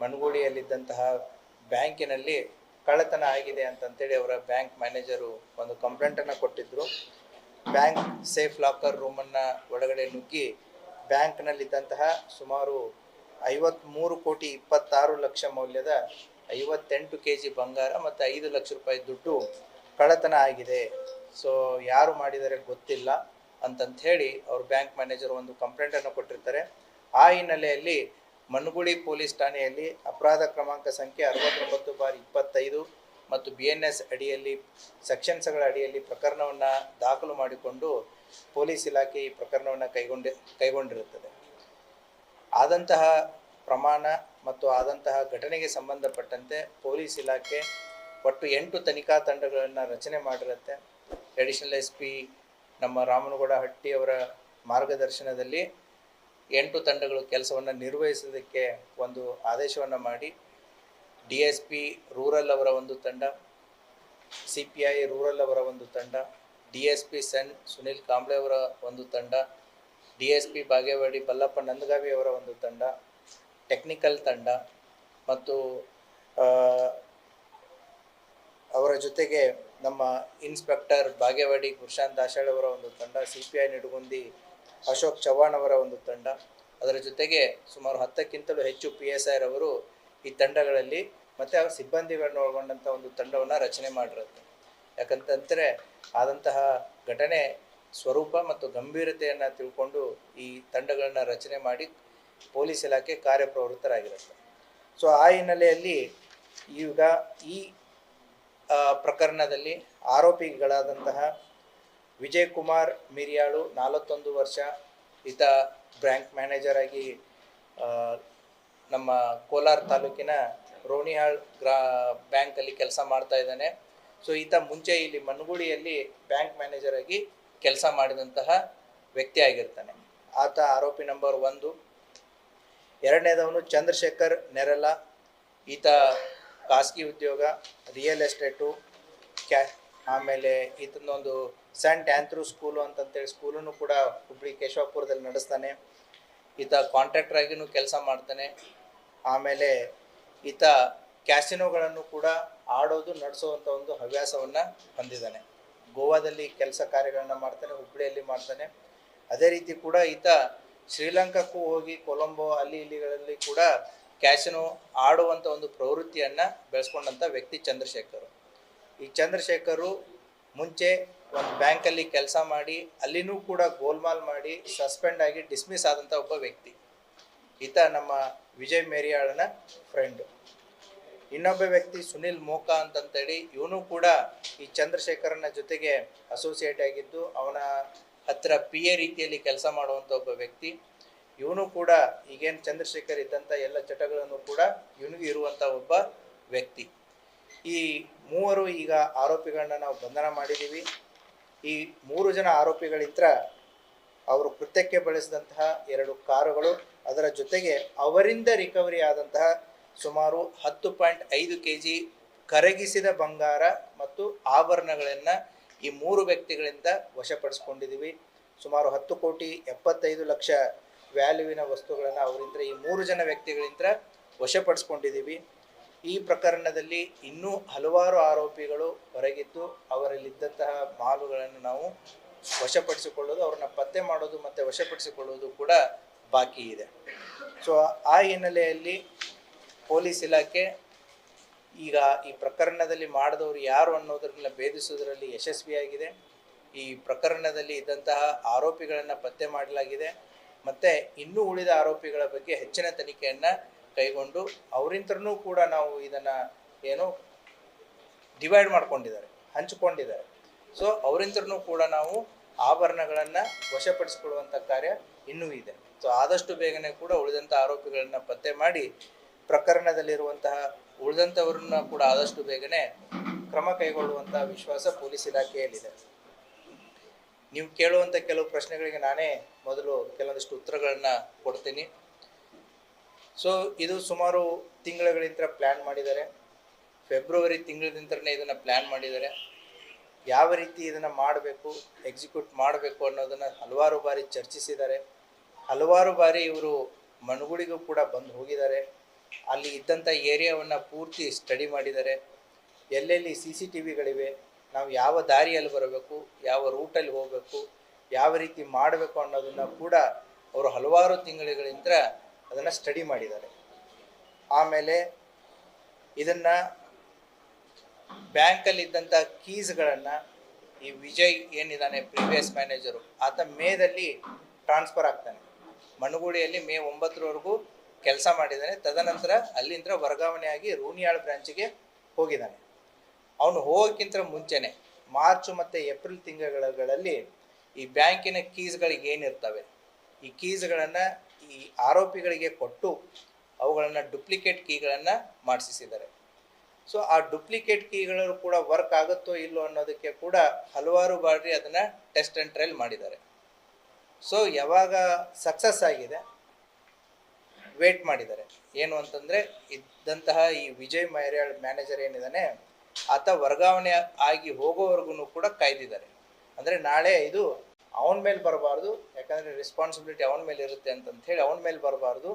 ಮಣಗೂಳಿಯಲ್ಲಿದ್ದಂತಹ ಬ್ಯಾಂಕಿನಲ್ಲಿ ಕಳ್ಳತನ ಆಗಿದೆ ಅಂತಂತೇಳಿ ಅವರ ಬ್ಯಾಂಕ್ ಮ್ಯಾನೇಜರು ಒಂದು ಕಂಪ್ಲೇಂಟನ್ನು ಕೊಟ್ಟಿದ್ದರು ಬ್ಯಾಂಕ್ ಸೇಫ್ ಲಾಕರ್ ರೂಮನ್ನು ಒಳಗಡೆ ನುಗ್ಗಿ ಬ್ಯಾಂಕ್ನಲ್ಲಿದ್ದಂತಹ ಸುಮಾರು ಐವತ್ತ್ಮೂರು ಕೋಟಿ ಇಪ್ಪತ್ತಾರು ಲಕ್ಷ ಮೌಲ್ಯದ ಐವತ್ತೆಂಟು ಕೆ ಜಿ ಬಂಗಾರ ಮತ್ತು ಐದು ಲಕ್ಷ ರೂಪಾಯಿ ದುಡ್ಡು ಕಳ್ಳತನ ಆಗಿದೆ. ಸೊ ಯಾರು ಮಾಡಿದರೆ ಗೊತ್ತಿಲ್ಲ ಅಂತಂಥೇಳಿ ಅವ್ರ ಬ್ಯಾಂಕ್ ಮ್ಯಾನೇಜರ್ ಒಂದು ಕಂಪ್ಲೇಂಟನ್ನು ಕೊಟ್ಟಿರ್ತಾರೆ. ಆ ಹಿನ್ನೆಲೆಯಲ್ಲಿ ಮನ್ಗುಳಿ ಪೊಲೀಸ್ ಠಾಣೆಯಲ್ಲಿ ಅಪರಾಧ ಕ್ರಮಾಂಕ ಸಂಖ್ಯೆ ಅರವತ್ತೊಂಬತ್ತು ಬಾರಿ ಇಪ್ಪತ್ತೈದು ಮತ್ತು ಬಿ ಎನ್ ಎಸ್ ಅಡಿಯಲ್ಲಿ, ಸೆಕ್ಷನ್ಸ್ಗಳ ಅಡಿಯಲ್ಲಿ ಪ್ರಕರಣವನ್ನು ದಾಖಲು ಮಾಡಿಕೊಂಡು ಪೊಲೀಸ್ ಇಲಾಖೆ ಈ ಪ್ರಕರಣವನ್ನು ಕೈಗೊಂಡಿ, ಕೈಗೊಂಡಿರುತ್ತದೆ. ಆದಂತಹ ಪ್ರಮಾಣ ಮತ್ತು ಆದಂತಹ ಘಟನೆಗೆ ಸಂಬಂಧಪಟ್ಟಂತೆ ಪೊಲೀಸ್ ಇಲಾಖೆ ಒಟ್ಟು ಎಂಟು ತನಿಖಾ ತಂಡಗಳನ್ನು ರಚನೆ ಮಾಡಿರುತ್ತೆ. ಅಡಿಷನಲ್ ಎಸ್ ಪಿ ನಮ್ಮ ರಾಮನಗೌಡ ಹಟ್ಟಿಯವರ ಮಾರ್ಗದರ್ಶನದಲ್ಲಿ ಎಂಟು ತಂಡಗಳು ಕೆಲಸವನ್ನು ನಿರ್ವಹಿಸೋದಕ್ಕೆ ಒಂದು ಆದೇಶವನ್ನು ಮಾಡಿ. ಡಿ ಎಸ್ ಪಿ ರೂರಲ್ ಅವರ ಒಂದು ತಂಡ, ಸಿ ಪಿ ಐ ರೂರಲ್ ಅವರ ಒಂದು ತಂಡ, ಡಿ ಎಸ್ ಪಿ ಸೆನ್ ಸುನಿಲ್ ಕಾಂಬ್ಳೆ ಅವರ ಒಂದು ತಂಡ, D S P Bagewadi Ballappa Nandagavi ಅವರ ಒಂದು ತಂಡ, ಟೆಕ್ನಿಕಲ್ ತಂಡ ಮತ್ತು ಅವರ ಜೊತೆಗೆ ನಮ್ಮ ಇನ್ಸ್ಪೆಕ್ಟರ್ ಬಾಗೇವಾಡಿ ಗುರುಶಾಂತ್ ದಾಶಾಳ್ ಅವರ ಒಂದು ತಂಡ, C P I Nidagundi Ashok Chavan ಅವರ ಒಂದು ತಂಡ. ಅದರ ಜೊತೆಗೆ ಸುಮಾರು ಹತ್ತಕ್ಕಿಂತಲೂ ಹೆಚ್ಚು ಪಿ ಎಸ್ ಐರವರು ಈ ತಂಡಗಳಲ್ಲಿ ಮತ್ತು ಆ ಸಿಬ್ಬಂದಿಗಳನ್ನ ಒಳಗೊಂಡಂಥ ಒಂದು ತಂಡವನ್ನು ರಚನೆ ಮಾಡಿರುತ್ತೆ ಯಾಕಂತಂದರೆ ಆದಂತಹ ಘಟನೆ ಸ್ವರೂಪ ಮತ್ತು ಗಂಭೀರತೆಯನ್ನು ತಿಳ್ಕೊಂಡು ಈ ತಂಡಗಳನ್ನು ರಚನೆ ಮಾಡಿ ಪೊಲೀಸ್ ಇಲಾಖೆ ಕಾರ್ಯಪ್ರವೃತ್ತರಾಗಿರುತ್ತೆ. ಸೊ ಆ ಹಿನ್ನೆಲೆಯಲ್ಲಿ ಈಗ ಈ ಪ್ರಕರಣದಲ್ಲಿ ಆರೋಪಿಗಳಾದಂತಹ ವಿಜಯ್ ಕುಮಾರ್ ಮಿರಿಯಾಳು ನಾಲ್ವತ್ತೊಂದು ವರ್ಷ ಈತ ಬ್ಯಾಂಕ್ ಮ್ಯಾನೇಜರ್ ಆಗಿ ನಮ್ಮ ಕೋಲಾರ ತಾಲೂಕಿನ ರೋಣಿಹಾಳ್ ಗ್ರಾ, ಬ್ಯಾಂಕಲ್ಲಿ ಕೆಲಸ ಮಾಡ್ತಾ ಇದ್ದಾನೆ. ಸೊ ಈತ ಮುಂಚೆ ಇಲ್ಲಿ ಮನ್ಗುಳಿಯಲ್ಲಿ ಬ್ಯಾಂಕ್ ಮ್ಯಾನೇಜರ್ ಆಗಿ ಕೆಲಸ ಮಾಡಿದಂತಹ ವ್ಯಕ್ತಿ ಆಗಿರ್ತಾನೆ. ಆತ ಆರೋಪಿ ನಂಬರ್ ಒಂದು. ಎರಡನೇದವನು ಚಂದ್ರಶೇಖರ್ ನೆರಲ. ಈತ ಖಾಸಗಿ ಉದ್ಯೋಗ, ರಿಯಲ್ ಎಸ್ಟೇಟು, ಕ್ಯಾ ಆಮೇಲೆ ಇದನ್ನೊಂದು ಸೆಂಟ್ ಆ್ಯಂಥ್ರೂ ಸ್ಕೂಲು ಅಂತಂತೇಳಿ ಸ್ಕೂಲನ್ನು ಕೂಡ ಹುಬ್ಳಿ ಕೇಶವಪುರದಲ್ಲಿ ನಡೆಸ್ತಾನೆ. ಈತ ಕಾಂಟ್ರಾಕ್ಟರ್ ಆಗಿನೂ ಕೆಲಸ ಮಾಡ್ತಾನೆ. ಆಮೇಲೆ ಈತ ಕ್ಯಾಸಿನೋಗಳನ್ನು ಕೂಡ ಆಡೋದು ನಡೆಸುವಂಥ ಒಂದು ಹವ್ಯಾಸವನ್ನು ಹೊಂದಿದ್ದಾನೆ ಗೋವಾದಲ್ಲಿ ಕೆಲಸ ಕಾರ್ಯಗಳನ್ನ ಮಾಡ್ತಾನೆ ಹುಬ್ಬಳ್ಳಿಯಲ್ಲಿ ಮಾಡ್ತಾನೆ. ಅದೇ ರೀತಿ ಕೂಡ ಈತ ಶ್ರೀಲಂಕಾಕ್ಕೂ ಹೋಗಿ ಕೊಲಂಬೋ ಅಲ್ಲಿ ಇಲ್ಲಿಗಳಲ್ಲಿ ಕೂಡ ಕ್ಯಾಸಿನೋ ಆಡುವಂಥ ಒಂದು ಪ್ರವೃತ್ತಿಯನ್ನು ಬೆಳೆಸ್ಕೊಂಡಂಥ ವ್ಯಕ್ತಿ ಚಂದ್ರಶೇಖರ್. ಈ ಚಂದ್ರಶೇಖರು ಮುಂಚೆ ಒಂದು ಬ್ಯಾಂಕಲ್ಲಿ ಕೆಲಸ ಮಾಡಿ, ಅಲ್ಲಿನೂ ಕೂಡ ಗೋಲ್ಮಾಲ್ ಮಾಡಿ, ಸಸ್ಪೆಂಡ್ ಆಗಿ ಡಿಸ್ಮಿಸ್ ಆದಂಥ ಒಬ್ಬ ವ್ಯಕ್ತಿ. ಈತ ನಮ್ಮ ವಿಜಯ್ ಮೇರಿಯಾಳನ ಫ್ರೆಂಡು. ಇನ್ನೊಬ್ಬ ವ್ಯಕ್ತಿ ಸುನಿಲ್ ಮೋಕಾ ಅಂತಂತೇಳಿ, ಇವನು ಕೂಡ ಈ ಚಂದ್ರಶೇಖರನ ಜೊತೆಗೆ ಅಸೋಸಿಯೇಟ್ ಆಗಿದ್ದು, ಅವನ ಹತ್ರ ಪಿ ಎ ರೀತಿಯಲ್ಲಿ ಕೆಲಸ ಮಾಡುವಂಥ ಒಬ್ಬ ವ್ಯಕ್ತಿ. ಇವನು ಕೂಡ ಈಗೇನು ಚಂದ್ರಶೇಖರ್ ಇದ್ದಂಥ ಎಲ್ಲ ಚಟಗಳನ್ನು ಕೂಡ ಇವನಿಗೂ ಇರುವಂಥ ಒಬ್ಬ ವ್ಯಕ್ತಿ. ಈ ಮೂವರು ಈಗ ಆರೋಪಿಗಳನ್ನ ನಾವು ಬಂಧನ ಮಾಡಿದ್ದೀವಿ. ಈ ಮೂರು ಜನ ಆರೋಪಿಗಳಿದ್ರ ಅವರು ಕೃತ್ಯಕ್ಕೆ ಬಳಸಿದಂತಹ ಎರಡು ಕಾರುಗಳು. ಅದರ ಜೊತೆಗೆ ಅವರಿಂದ ರಿಕವರಿ ಆದಂತಹ ಸುಮಾರು ಹತ್ತು ಪಾಯಿಂಟ್ ಐದು ಕೆ ಜಿ ಕರಗಿಸಿದ ಬಂಗಾರ ಮತ್ತು ಆಭರಣಗಳನ್ನು ಈ ಮೂರು ವ್ಯಕ್ತಿಗಳಿಂದ ವಶಪಡಿಸ್ಕೊಂಡಿದ್ದೀವಿ. ಸುಮಾರು ಹತ್ತು ಕೋಟಿ ಎಪ್ಪತ್ತೈದು ಲಕ್ಷ ವ್ಯಾಲ್ಯೂವಿನ ವಸ್ತುಗಳನ್ನು ಅವರಿಂದ ಈ ಮೂರು ಜನ ವ್ಯಕ್ತಿಗಳಿಂದ ವಶಪಡಿಸ್ಕೊಂಡಿದ್ದೀವಿ. ಈ ಪ್ರಕರಣದಲ್ಲಿ ಇನ್ನೂ ಹಲವಾರು ಆರೋಪಿಗಳು ಹೊರಗಿದ್ದು ಅವರಲ್ಲಿದ್ದಂತಹ ಮಾಲುಗಳನ್ನು ನಾವು ವಶಪಡಿಸಿಕೊಳ್ಳೋದು, ಅವ್ರನ್ನ ಪತ್ತೆ ಮಾಡೋದು ಮತ್ತು ವಶಪಡಿಸಿಕೊಳ್ಳೋದು ಕೂಡ ಬಾಕಿ ಇದೆ. ಸೊ ಆ ಹಿನ್ನೆಲೆಯಲ್ಲಿ ಪೊಲೀಸ್ ಇಲಾಖೆ ಈಗ ಈ ಪ್ರಕರಣದಲ್ಲಿ ಮಾಡಿದವರು ಯಾರು ಅನ್ನೋದ್ರನ್ನ ಭೇದಿಸೋದರಲ್ಲಿ ಯಶಸ್ವಿಯಾಗಿದೆ ಈ ಪ್ರಕರಣದಲ್ಲಿ ಇದ್ದಂತಹ ಆರೋಪಿಗಳನ್ನು ಪತ್ತೆ ಮಾಡಲಾಗಿದೆ. ಮತ್ತು ಇನ್ನೂ ಉಳಿದ ಆರೋಪಿಗಳ ಬಗ್ಗೆ ಹೆಚ್ಚಿನ ತನಿಖೆಯನ್ನು ಕೈಗೊಂಡು ಅವರಿಂತರೂ ಕೂಡ ನಾವು ಇದನ್ನು ಏನು ಡಿವೈಡ್ ಮಾಡ್ಕೊಂಡಿದ್ದಾರೆ, ಹಂಚಿಕೊಂಡಿದ್ದಾರೆ. ಸೊ ಅವರಿಂತರೂ ಕೂಡ ನಾವು ಆಭರಣಗಳನ್ನು ವಶಪಡಿಸಿಕೊಳ್ಳುವಂಥ ಕಾರ್ಯ ಇನ್ನೂ ಇದೆ. ಸೊ ಆದಷ್ಟು ಬೇಗನೆ ಕೂಡ ಉಳಿದಂಥ ಆರೋಪಿಗಳನ್ನು ಪತ್ತೆ ಮಾಡಿ ಪ್ರಕರಣದಲ್ಲಿರುವಂತಹ ಉಳಿದಂಥವ್ರನ್ನ ಕೂಡ ಆದಷ್ಟು ಬೇಗನೆ ಕ್ರಮ ಕೈಗೊಳ್ಳುವಂಥ ವಿಶ್ವಾಸ ಪೊಲೀಸ್ ಇಲಾಖೆಯಲ್ಲಿದೆ. ನೀವು ಕೇಳುವಂಥ ಕೆಲವು ಪ್ರಶ್ನೆಗಳಿಗೆ ನಾನೇ ಮೊದಲು ಕೆಲವೊಂದಿಷ್ಟು ಉತ್ತರಗಳನ್ನು ಕೊಡ್ತೀನಿ. ಸೊ ಇದು ಸುಮಾರು ತಿಂಗಳುಗಳಿಂದ ಪ್ಲ್ಯಾನ್ ಮಾಡಿದ್ದಾರೆ. ಫೆಬ್ರವರಿ ತಿಂಗಳಿಂದನೇ ಇದನ್ನು ಪ್ಲ್ಯಾನ್ ಮಾಡಿದ್ದಾರೆ. ಯಾವ ರೀತಿ ಇದನ್ನು ಮಾಡಬೇಕು ಎಕ್ಸಿಕ್ಯೂಟ್ ಮಾಡಬೇಕು ಅನ್ನೋದನ್ನು ಹಲವಾರು ಬಾರಿ ಚರ್ಚಿಸಿದ್ದಾರೆ. ಹಲವಾರು ಬಾರಿ ಇವರು ಮನಗುಳಿಗೂ ಕೂಡ ಬಂದು ಹೋಗಿದ್ದಾರೆ. ಅಲ್ಲಿ ಇದ್ದಂಥ ಏರಿಯಾವನ್ನು ಪೂರ್ತಿ ಸ್ಟಡಿ ಮಾಡಿದ್ದಾರೆ. ಎಲ್ಲೆಲ್ಲಿ ಸಿ ಸಿ ಟಿ ವಿಗಳಿವೆ ನಾವು ಯಾವ ದಾರಿಯಲ್ಲಿ ಬರಬೇಕು, ಯಾವ ರೂಟಲ್ಲಿ ಹೋಗಬೇಕು, ಯಾವ ರೀತಿ ಮಾಡಬೇಕು ಅನ್ನೋದನ್ನು ಕೂಡ ಅವರು ಹಲವಾರು ತಿಂಗಳುಗಳಿಂದ ಅದನ್ನು ಸ್ಟಡಿ ಮಾಡಿದ್ದಾರೆ. ಆಮೇಲೆ ಇದನ್ನು ಬ್ಯಾಂಕಲ್ಲಿದ್ದಂಥ ಕೀಸ್ಗಳನ್ನು ಈ ವಿಜಯ್ ಏನಿದ್ದಾನೆ ಪ್ರೀವಿಯಸ್ ಮ್ಯಾನೇಜರು ಆತ ಮೇದಲ್ಲಿ ಟ್ರಾನ್ಸ್ಫರ್ ಆಗ್ತಾನೆ. ಮಣಗುಡಿಯಲ್ಲಿ ಮೇ ಒಂಬತ್ತರವರೆಗೂ ಕೆಲಸ ಮಾಡಿದ್ದಾನೆ ತದನಂತರ ಅಲ್ಲಿಂದ ವರ್ಗಾವಣೆಯಾಗಿ ರೂನಿಯಾಳ್ ಬ್ರಾಂಚಿಗೆ ಹೋಗಿದ್ದಾನೆ ಅವನು ಹೋಗೋಕ್ಕಿಂತ ಮುಂಚೆನೆ ಮಾರ್ಚ್ ಮತ್ತು ಏಪ್ರಿಲ್ ತಿಂಗಳುಗಳಲ್ಲಿ ಈ ಬ್ಯಾಂಕಿನ ಕೀಸ್ಗಳಿಗೆ ಏನಿರ್ತವೆ? ಈ ಕೀಸ್ಗಳನ್ನು ಈ ಆರೋಪಿಗಳಿಗೆ ಕೊಟ್ಟು ಅವುಗಳನ್ನು ಡುಪ್ಲಿಕೇಟ್ ಕೀಗಳನ್ನು ಮಾಡಿಸಿದ್ದಾರೆ ಸೊ ಆ ಡುಪ್ಲಿಕೇಟ್ ಕೀಗಳು ಕೂಡ ವರ್ಕ್ ಆಗುತ್ತೋ ಇಲ್ಲೋ ಅನ್ನೋದಕ್ಕೆ ಕೂಡ ಹಲವಾರು ಬಾರಿ ಅದನ್ನು ಟೆಸ್ಟ್ ಆ್ಯಂಡ್ ಟ್ರಯಲ್ ಮಾಡಿದ್ದಾರೆ. ಸೊ ಯಾವಾಗ ಸಕ್ಸಸ್ ಆಗಿದೆ? ವೇಟ್ ಮಾಡಿದ್ದಾರೆ. ಏನು ಅಂತಂದರೆ, ಇದ್ದಂತಹ ಈ ವಿಜಯ್ ಮೈರ್ಯಾಳ್ ಮ್ಯಾನೇಜರ್ ಏನಿದ್ದಾನೆ, ಆತ ವರ್ಗಾವಣೆ ಆಗಿ ಹೋಗೋವರೆಗೂ ಕೂಡ ಕಾಯ್ದಿದ್ದಾರೆ. ಅಂದರೆ ನಾಳೆ ಇದು ಅವನ ಮೇಲೆ ಬರಬಾರ್ದು, ಯಾಕಂದರೆ ರೆಸ್ಪಾನ್ಸಿಬಿಲಿಟಿ ಅವನ ಮೇಲೆ ಇರುತ್ತೆ ಅಂತಂತ ಹೇಳಿ ಅವನ ಮೇಲೆ ಬರಬಾರ್ದು.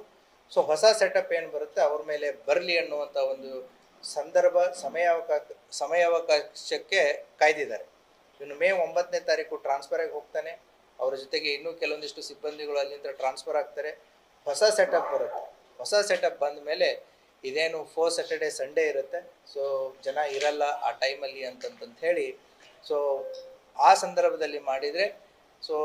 ಸೊ ಹೊಸ ಸೆಟಪ್ ಏನು ಬರುತ್ತೆ? ಅವ್ರ ಮೇಲೆ ಬರಲಿ ಅನ್ನುವಂಥ ಒಂದು ಸಂದರ್ಭ ಸಮಯಾವಕಾಶ ಸಮಯಾವಕಾಶಕ್ಕೆ ಕಾಯ್ದಿದ್ದಾರೆ. ಇನ್ನು ಮೇ ಒಂಬತ್ತನೇ ತಾರೀಕು ಟ್ರಾನ್ಸ್ಫರ್ ಆಗಿ ಹೋಗ್ತಾನೆ. ಅವರ ಜೊತೆಗೆ ಇನ್ನೂ ಕೆಲವೊಂದಿಷ್ಟು ಸಿಬ್ಬಂದಿಗಳು ಅಲ್ಲಿಂದ ಟ್ರಾನ್ಸ್ಫರ್ ಆಗ್ತಾರೆ. ಹೊಸ ಸೆಟಪ್ ಬರುತ್ತೆ. ಹೊಸ ಸೆಟಪ್ ಬಂದ ಮೇಲೆ ಇದೇನು ಫೋರ್ ಸ್ಯಾಟರ್ಡೆ ಸಂಡೇ ಇರುತ್ತೆ. ಸೊ ಜನ ಇರಲ್ಲ ಆ ಟೈಮಲ್ಲಿ ಅಂತಂತಂತ ಹೇಳಿ. ಸೊ ಆ ಸಂದರ್ಭದಲ್ಲಿ ಮಾಡಿದರೆ ಸೊ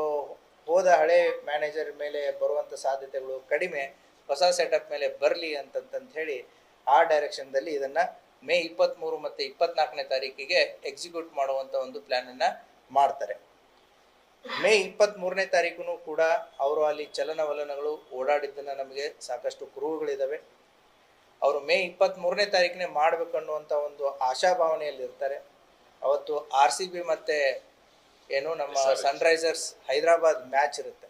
ಹೋದ ಹಳೆ ಮ್ಯಾನೇಜರ್ ಮೇಲೆ ಬರುವಂಥ ಸಾಧ್ಯತೆಗಳು ಕಡಿಮೆ, ಹೊಸ ಸೆಟಪ್ ಮೇಲೆ ಬರಲಿ ಅಂತಂತಂತ ಹೇಳಿ ಆ ಡೈರೆಕ್ಷನ್ದಲ್ಲಿ ಇದನ್ನು ಮೇ ಇಪ್ಪತ್ತ್ಮೂರು ಮತ್ತು ಇಪ್ಪತ್ನಾಲ್ಕನೇ ತಾರೀಕಿಗೆ ಎಕ್ಸಿಕ್ಯೂಟ್ ಮಾಡುವಂಥ ಒಂದು ಪ್ಲ್ಯಾನನ್ನು ಮಾಡ್ತಾರೆ. ಮೇ ಇಪ್ಪತ್ತ್ಮೂರನೇ ತಾರೀಕು ಕೂಡ ಅವರು ಅಲ್ಲಿ ಚಲನವಲನಗಳು ಓಡಾಡಿದ್ದನ್ನು ನಮಗೆ ಸಾಕಷ್ಟು ಕುರುಹುಗಳಿದ್ದಾವೆ ಅವರು ಮೇ ಇಪ್ಪತ್ತ್ಮೂರನೇ ತಾರೀಕಿನೇ ಮಾಡಬೇಕು ಅನ್ನುವಂಥ ಒಂದು ಆಶಾಭಾವನೆಯಲ್ಲಿರ್ತಾರೆ. ಅವತ್ತು ಆರ್ ಸಿ ಬಿ ಮತ್ತು ಏನು ನಮ್ಮ ಸನ್ರೈಸರ್ಸ್ ಹೈದರಾಬಾದ್ ಮ್ಯಾಚ್ ಇರುತ್ತೆ.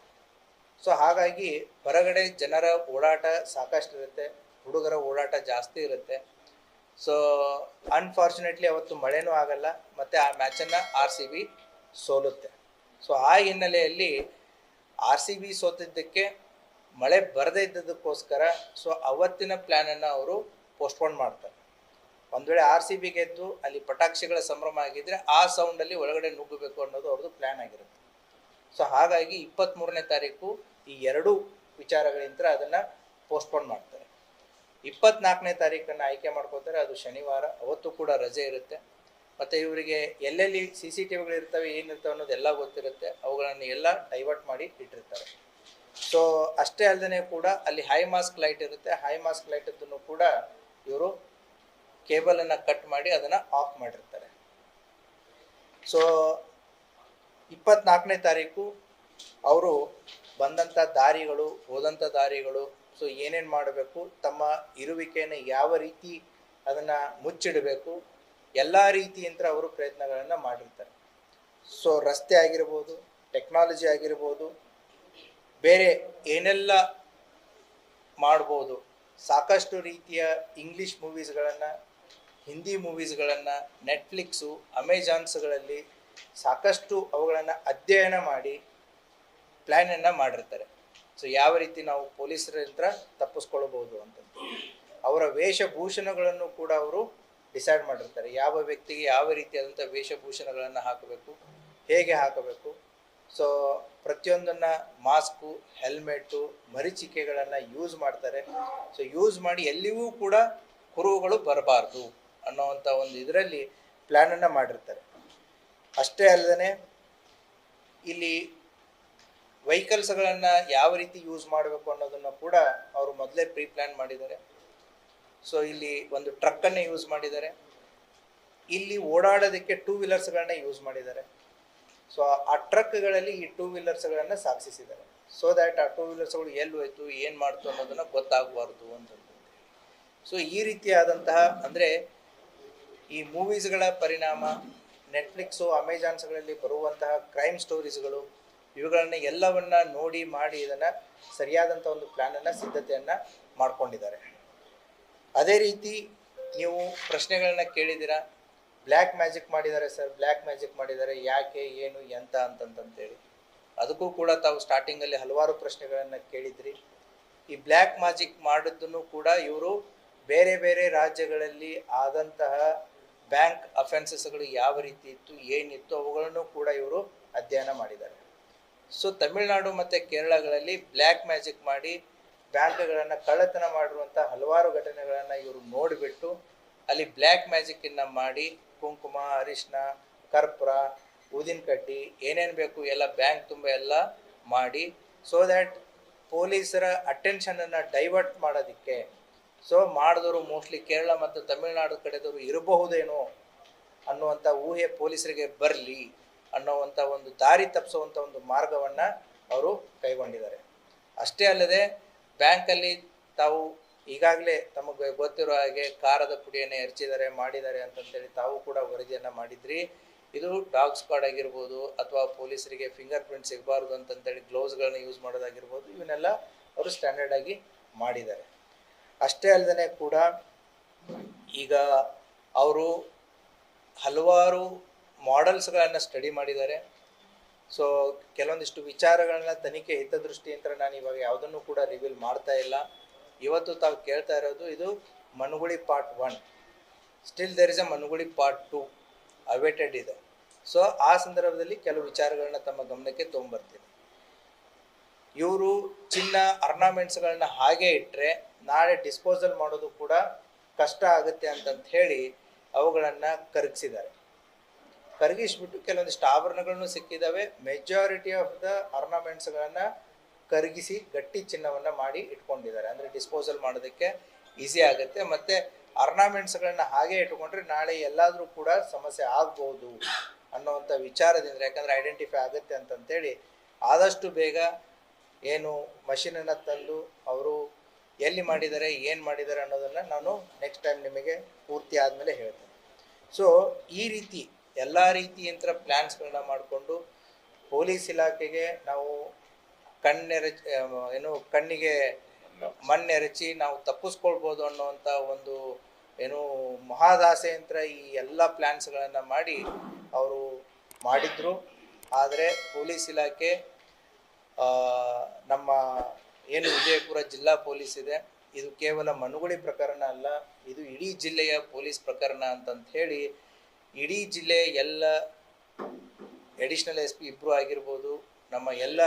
ಸೊ ಹಾಗಾಗಿ ಹೊರಗಡೆ ಜನರ ಓಡಾಟ ಸಾಕಷ್ಟು ಇರುತ್ತೆ ಹುಡುಗರ ಓಡಾಟ ಜಾಸ್ತಿ ಇರುತ್ತೆ. ಸೊ ಅನ್ಫಾರ್ಚುನೇಟ್ಲಿ ಅವತ್ತು ಮಳೆನೂ ಆಗಲ್ಲ ಮತ್ತು ಆ ಮ್ಯಾಚನ್ನು ಆರ್ ಸಿ ಬಿ ಸೋಲುತ್ತೆ. ಸೊ ಆ ಹಿನ್ನೆಲೆಯಲ್ಲಿ ಆರ್ ಸಿ ಬಿ ಸೋತಿದ್ದಕ್ಕೆ ಮಳೆ ಬರದೇ ಇದ್ದದಕ್ಕೋಸ್ಕರ ಸೊ ಅವತ್ತಿನ ಪ್ಲ್ಯಾನನ್ನು ಅವರು ಪೋಸ್ಟ್ಪೋನ್ ಮಾಡ್ತಾರೆ. ಒಂದು ವೇಳೆ ಆರ್ ಸಿ ಬಿ ಗೆದ್ದು ಅಲ್ಲಿ ಪಟಾಕ್ಷಿಗಳ ಸಂಭ್ರಮ ಆಗಿದ್ರೆ ಆ ಸೌಂಡಲ್ಲಿ ಒಳಗಡೆ ನುಗ್ಗಬೇಕು ಅನ್ನೋದು ಅವ್ರದ್ದು ಪ್ಲ್ಯಾನ್ ಆಗಿರುತ್ತೆ. ಸೊ ಹಾಗಾಗಿ ಇಪ್ಪತ್ತ್ಮೂರನೇ ತಾರೀಕು ಈ ಎರಡೂ ವಿಚಾರಗಳಿಂದ ಅದನ್ನು ಪೋಸ್ಟ್ಪೋನ್ ಮಾಡ್ತಾರೆ. ಇಪ್ಪತ್ನಾಲ್ಕನೇ ತಾರೀಕನ್ನು ಆಯ್ಕೆ ಮಾಡ್ಕೋತಾರೆ, ಅದು ಶನಿವಾರ, ಅವತ್ತು ಕೂಡ ರಜೆ ಇರುತ್ತೆ. ಮತ್ತು ಇವರಿಗೆ ಎಲ್ಲೆಲ್ಲಿ ಸಿ ಸಿ ಟಿ ವಿಗಳಿರ್ತವೆ ಏನಿರ್ತವೆ ಅನ್ನೋದೆಲ್ಲ ಗೊತ್ತಿರುತ್ತೆ. ಅವುಗಳನ್ನು ಎಲ್ಲ ಡೈವರ್ಟ್ ಮಾಡಿ ಇಟ್ಟಿರ್ತಾರೆ. ಸೊ ಅಷ್ಟೇ ಅಲ್ಲದೆ ಕೂಡ ಅಲ್ಲಿ ಹೈ ಮಾಸ್ಕ್ ಲೈಟ್ ಇರುತ್ತೆ. ಹೈ ಮಾಸ್ಕ್ ಲೈಟನ್ನು ಕೂಡ ಇವರು ಕೇಬಲನ್ನು ಕಟ್ ಮಾಡಿ ಅದನ್ನು ಆಫ್ ಮಾಡಿರ್ತಾರೆ. ಸೊ ಇಪ್ಪತ್ನಾಲ್ಕನೇ ತಾರೀಕು ಅವರು ಬಂದಂಥ ದಾರಿಗಳು ಹೋದಂಥ ದಾರಿಗಳು ಸೊ ಏನೇನು ಮಾಡಬೇಕು, ತಮ್ಮ ಇರುವಿಕೆಯನ್ನು ಯಾವ ರೀತಿ ಅದನ್ನು ಮುಚ್ಚಿಡಬೇಕು, ಎಲ್ಲ ರೀತಿಯಿಂದ ಅವರು ಪ್ರಯತ್ನಗಳನ್ನು ಮಾಡಿರ್ತಾರೆ. ಸೊ ರಸ್ತೆ ಆಗಿರ್ಬೋದು ಟೆಕ್ನಾಲಜಿ ಆಗಿರ್ಬೋದು, ಬೇರೆ ಏನೆಲ್ಲ ಮಾಡ್ಬೋದು, ಸಾಕಷ್ಟು ರೀತಿಯ ಇಂಗ್ಲೀಷ್ ಮೂವೀಸ್ಗಳನ್ನು ಹಿಂದಿ ಮೂವೀಸ್ಗಳನ್ನು ನೆಟ್ಫ್ಲಿಕ್ಸು ಅಮೆಜಾನ್ಸ್ಗಳಲ್ಲಿ ಸಾಕಷ್ಟು ಅವುಗಳನ್ನು ಅಧ್ಯಯನ ಮಾಡಿ ಪ್ಲ್ಯಾನನ್ನು ಮಾಡಿರ್ತಾರೆ. ಸೊ ಯಾವ ರೀತಿ ನಾವು ಪೊಲೀಸರಿಂದ ತಪ್ಪಿಸ್ಕೊಳ್ಬೋದು ಅಂತ ಅವರ ವೇಷಭೂಷಣಗಳನ್ನು ಕೂಡ ಅವರು ಡಿಸೈಡ್ ಮಾಡಿರ್ತಾರೆ. ಯಾವ ವ್ಯಕ್ತಿಗೆ ಯಾವ ರೀತಿಯಾದಂಥ ವೇಷಭೂಷಣಗಳನ್ನು ಹಾಕಬೇಕು, ಹೇಗೆ ಹಾಕಬೇಕು. ಸೊ ಪ್ರತಿಯೊಂದನ್ನು ಮಾಸ್ಕು ಹೆಲ್ಮೆಟ್ಟು ಮರಿಚಿಕೆಗಳನ್ನು ಯೂಸ್ ಮಾಡ್ತಾರೆ. ಸೊ ಯೂಸ್ ಮಾಡಿ ಎಲ್ಲಿಯೂ ಕೂಡ ಕುರುಹುಗಳು ಬರಬಾರ್ದು. ಅನ್ನೋವಂಥ ಒಂದು ಇದರಲ್ಲಿ ಪ್ಲ್ಯಾನನ್ನು ಮಾಡಿರ್ತಾರೆ. ಅಷ್ಟೇ ಅಲ್ಲದೆ ಇಲ್ಲಿ ವೆಹಿಕಲ್ಸ್ಗಳನ್ನು ಯಾವ ರೀತಿ ಯೂಸ್ ಮಾಡಬೇಕು ಅನ್ನೋದನ್ನು ಕೂಡ ಅವರು ಮೊದಲೇ ಪ್ರೀ ಪ್ಲ್ಯಾನ್ ಮಾಡಿದ್ದಾರೆ. ಸೊ ಇಲ್ಲಿ ಒಂದು ಟ್ರಕ್ಕನ್ನು ಯೂಸ್ ಮಾಡಿದ್ದಾರೆ. ಇಲ್ಲಿ ಓಡಾಡೋದಕ್ಕೆ ಟೂ ವೀಲರ್ಸ್ಗಳನ್ನ ಯೂಸ್ ಮಾಡಿದ್ದಾರೆ. ಸೊ ಆ ಟ್ರಕ್ಗಳಲ್ಲಿ ಈ ಟೂ ವೀಲರ್ಸ್ಗಳನ್ನು ಸಾಗಿಸಿದ್ದಾರೆ ಸೊ ದ್ಯಾಟ್ ಆ ಟೂ ವೀಲರ್ಸ್ಗಳು ಎಲ್ಲಿ ಹೋಯ್ತು, ಏನು ಮಾಡ್ತು ಅನ್ನೋದನ್ನು ಗೊತ್ತಾಗಬಾರ್ದು ಅಂತ. ಸೊ ಈ ರೀತಿಯಾದಂತಹ ಅಂದರೆ ಈ ಮೂವೀಸ್ಗಳ ಪರಿಣಾಮ ನೆಟ್ಫ್ಲಿಕ್ಸು, ಅಮೆಜಾನ್ಸ್ಗಳಲ್ಲಿ ಬರುವಂತಹ ಕ್ರೈಮ್ ಸ್ಟೋರೀಸ್ಗಳು, ಇವುಗಳನ್ನ ಎಲ್ಲವನ್ನ ನೋಡಿ ಮಾಡಿ ಇದನ್ನು ಸರಿಯಾದಂಥ ಒಂದು ಪ್ಲ್ಯಾನನ್ನು ಸಿದ್ಧತೆಯನ್ನು ಮಾಡ್ಕೊಂಡಿದ್ದಾರೆ. ಅದೇ ರೀತಿ ನೀವು ಪ್ರಶ್ನೆಗಳನ್ನ ಕೇಳಿದ್ದೀರಾ? ಬ್ಲ್ಯಾಕ್ ಮ್ಯಾಜಿಕ್ ಮಾಡಿದ್ದಾರೆ ಸರ್. ಬ್ಲ್ಯಾಕ್ ಮ್ಯಾಜಿಕ್ ಮಾಡಿದ್ದಾರೆ. ಯಾಕೆ, ಏನು, ಎಂತ ಅಂತಂತಂತೇಳಿ. ಅದಕ್ಕೂ ಕೂಡ ತಾವು ಸ್ಟಾರ್ಟಿಂಗಲ್ಲಿ ಹಲವಾರು ಪ್ರಶ್ನೆಗಳನ್ನು ಕೇಳಿದ್ರಿ. ಈ ಬ್ಲ್ಯಾಕ್ ಮ್ಯಾಜಿಕ್ ಮಾಡಿದ್ದನ್ನು ಕೂಡ ಇವರು ಬೇರೆ ಬೇರೆ ರಾಜ್ಯಗಳಲ್ಲಿ ಆದಂತಹ ಬ್ಯಾಂಕ್ ಅಫೆನ್ಸಸ್ಗಳು ಯಾವ ರೀತಿ ಇತ್ತು, ಏನಿತ್ತು ಅವುಗಳನ್ನು ಕೂಡ ಇವರು ಅಧ್ಯಯನ ಮಾಡಿದ್ದಾರೆ. ಸೊ ತಮಿಳುನಾಡು ಮತ್ತು ಕೇರಳಗಳಲ್ಲಿ ಬ್ಲ್ಯಾಕ್ ಮ್ಯಾಜಿಕ್ ಮಾಡಿ ಬ್ಯಾಂಕ್ಗಳನ್ನು ಕಳ್ಳತನ ಮಾಡಿರುವಂಥ ಹಲವಾರು ಘಟನೆಗಳನ್ನು ಇವರು ನೋಡಿಬಿಟ್ಟು ಅಲ್ಲಿ ಬ್ಲ್ಯಾಕ್ ಮ್ಯಾಜಿಕ್ಕನ್ನು ಮಾಡಿ ಕುಂಕುಮ ಅರಿಶಿನ ಕರ್ಪೂರ, ಊದಿನ ಕಡ್ಡಿ, ಏನೇನು ಬೇಕು ಎಲ್ಲ ಬ್ಯಾಂಕ್ ತುಂಬ ಎಲ್ಲ ಮಾಡಿ ಸೊ ದ್ಯಾಟ್ ಪೊಲೀಸರ ಅಟೆನ್ಷನನ್ನು ಡೈವರ್ಟ್ ಮಾಡೋದಕ್ಕೆ ಸೊ ಮಾಡಿದವರು ಮೋಸ್ಟ್ಲಿ ಕೇರಳ ಮತ್ತು ತಮಿಳುನಾಡು ಕಡೆದವರು ಇರಬಹುದೇನೋ ಅನ್ನುವಂಥ ಊಹೆ ಪೊಲೀಸರಿಗೆ ಬರಲಿ ಅನ್ನೋವಂಥ ಒಂದು ದಾರಿ ತಪ್ಪಿಸುವಂಥ ಒಂದು ಮಾರ್ಗವನ್ನು ಅವರು ಕೈಗೊಂಡಿದ್ದಾರೆ. ಅಷ್ಟೇ ಅಲ್ಲದೆ, ಬ್ಯಾಂಕಲ್ಲಿ ತಾವು ಈಗಾಗಲೇ ತಮಗೆ ಗೊತ್ತಿರೋ ಹಾಗೆ ಖಾರದ ಪುಡಿಯನ್ನು ಎರಚಿದ್ದಾರೆ, ಮಾಡಿದ್ದಾರೆ ಅಂತಂತೇಳಿ ತಾವು ಕೂಡ ವರದಿಯನ್ನು ಮಾಡಿದ್ರಿ. ಇದು ಡಾಗ್ ಸ್ಕ್ವಾಡ್ ಆಗಿರ್ಬೋದು ಅಥವಾ ಪೊಲೀಸರಿಗೆ ಫಿಂಗರ್ ಪ್ರಿಂಟ್ ಸಿಗಬಾರ್ದು ಅಂತಂತೇಳಿ ಗ್ಲೌಸ್ಗಳನ್ನ ಯೂಸ್ ಮಾಡೋದಾಗಿರ್ಬೋದು, ಇವನ್ನೆಲ್ಲ ಅವರು ಸ್ಟ್ಯಾಂಡರ್ಡ್ ಆಗಿ ಮಾಡಿದ್ದಾರೆ. ಅಷ್ಟೇ ಅಲ್ಲದೆ ಕೂಡ ಈಗ ಅವರು ಹಲವಾರು ಮಾಡೆಲ್ಸ್ಗಳನ್ನು ಸ್ಟಡಿ ಮಾಡಿದ್ದಾರೆ. ಸೊ ಕೆಲವೊಂದಿಷ್ಟು ವಿಚಾರಗಳನ್ನ ತನಿಖೆ ಅಂತ ನಾನು ಇವಾಗ ಯಾವುದನ್ನು ಕೂಡ ರಿವೀಲ್ ಮಾಡ್ತಾ ಇಲ್ಲ. ಇವತ್ತು ತಾವು ಕೇಳ್ತಾ ಇರೋದು ಇದು Manuguli part one still there is a Manuguli part two awaited ಇದೆ. ಸೊ ಆ ಸಂದರ್ಭದಲ್ಲಿ ಕೆಲವು ವಿಚಾರಗಳನ್ನ ತಮ್ಮ ಗಮನಕ್ಕೆ ತೊಗೊಂಬರ್ತೀನಿ ಇವರು ಚಿನ್ನ ಅರ್ನಾಮೆಂಟ್ಸ್ಗಳನ್ನ ಹಾಗೆ ಇಟ್ಟರೆ ನಾಳೆ ಡಿಸ್ಪೋಸಲ್ ಮಾಡೋದು ಕೂಡ ಕಷ್ಟ ಆಗುತ್ತೆ ಅಂತಂತ ಹೇಳಿ ಅವುಗಳನ್ನು ಕರಗಿಸಿದ್ದಾರೆ. ಕರಗಿಸ್ಬಿಟ್ಟು ಕೆಲವೊಂದಿಷ್ಟು ಆಭರಣಗಳನ್ನು ಸಿಕ್ಕಿದ್ದಾವೆ ಮೆಜಾರಿಟಿ ಆಫ್ ದ ಆರ್ನಮೆಂಟ್ಸ್ಗಳನ್ನು ಕರಗಿಸಿ ಗಟ್ಟಿ ಚಿನ್ನವನ್ನು ಮಾಡಿ ಇಟ್ಕೊಂಡಿದ್ದಾರೆ. ಅಂದರೆ ಡಿಸ್ಪೋಸಲ್ ಮಾಡೋದಕ್ಕೆ ಈಸಿ ಆಗುತ್ತೆ. ಮತ್ತು ಆರ್ನಮೆಂಟ್ಸ್ಗಳನ್ನ ಹಾಗೆ ಇಟ್ಕೊಂಡ್ರೆ ನಾಳೆ ಎಲ್ಲಾದರೂ ಕೂಡ ಸಮಸ್ಯೆ ಆಗ್ಬೋದು ಅನ್ನೋವಂಥ ವಿಚಾರದಿಂದ, ಯಾಕಂದರೆ ಐಡೆಂಟಿಫೈ ಆಗುತ್ತೆ ಅಂತಂತೇಳಿ ಆದಷ್ಟು ಬೇಗ ಏನು ಮಷಿನನ್ನು ತಂದು ಅವರು ಎಲ್ಲಿ ಮಾಡಿದ್ದಾರೆ, ಏನು ಮಾಡಿದ್ದಾರೆ ಅನ್ನೋದನ್ನು ನಾನು ನೆಕ್ಸ್ಟ್ ಟೈಮ್ ನಿಮಗೆ ಪೂರ್ತಿ ಆದಮೇಲೆ ಹೇಳ್ತೇನೆ. ಸೊ ಈ ರೀತಿ ಎಲ್ಲ ರೀತಿಯಂತ ಪ್ಲ್ಯಾನ್ಸ್ಗಳನ್ನ ಮಾಡಿಕೊಂಡು ಪೊಲೀಸ್ ಇಲಾಖೆಗೆ ನಾವು ಕಣ್ಣೆರಚಿ ಏನು ಕಣ್ಣಿಗೆ ಮಣ್ಣೆರಚಿ ನಾವು ತಪ್ಪಿಸ್ಕೊಳ್ಬೋದು ಅನ್ನೋವಂಥ ಒಂದು ಏನು ಮಹಾದಾಸೆಯಂತ್ರ ಈ ಎಲ್ಲ ಪ್ಲ್ಯಾನ್ಸ್ಗಳನ್ನು ಮಾಡಿ ಅವರು ಮಾಡಿದ್ರು. ಆದರೆ ಪೊಲೀಸ್ ಇಲಾಖೆ ನಮ್ಮ ಏನು ವಿಜಯಪುರ ಜಿಲ್ಲಾ ಪೊಲೀಸ್ ಇದೆ, ಇದು ಕೇವಲ ಮನುಗುಳಿ ಪ್ರಕರಣ ಅಲ್ಲ, ಇದು ಇಡೀ ಜಿಲ್ಲೆಯ ಪೊಲೀಸ್ ಪ್ರಕರಣ ಅಂತಂತ ಹೇಳಿ ಇಡೀ ಜಿಲ್ಲೆ ಎಲ್ಲ ಎಡಿಷನಲ್ ಎಸ್ ಪಿ ಇಬ್ಬರು ಆಗಿರ್ಬೋದು, ನಮ್ಮ ಎಲ್ಲ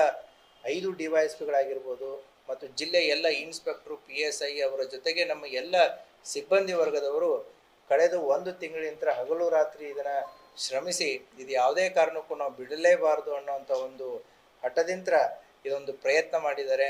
ಐದು ಡಿ ವೈ ಎಸ್ ಪಿಗಳಾಗಿರ್ಬೋದು ಮತ್ತು ಜಿಲ್ಲೆ ಎಲ್ಲ ಇನ್ಸ್ಪೆಕ್ಟ್ರು ಪಿ ಎಸ್ ಐ ಅವರ ಜೊತೆಗೆ ನಮ್ಮ ಎಲ್ಲ ಸಿಬ್ಬಂದಿ ವರ್ಗದವರು ಕಳೆದ ಒಂದು ತಿಂಗಳಿಂದ ಹಗಲು ರಾತ್ರಿ ಇದನ್ನು ಶ್ರಮಿಸಿ, ಇದು ಯಾವುದೇ ಕಾರಣಕ್ಕೂ ನಾವು ಬಿಡಲೇಬಾರದು ಅನ್ನೋ ಒಂದು ಹಠದಿಂತ್ರ ಇದೊಂದು ಪ್ರಯತ್ನ ಮಾಡಿದ್ದಾರೆ